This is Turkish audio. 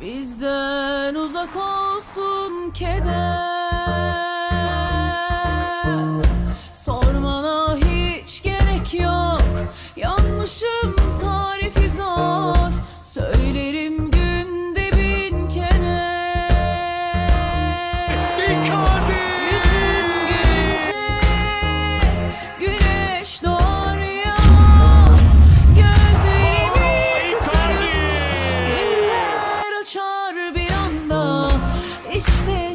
Bizden uzak olsun keder işte.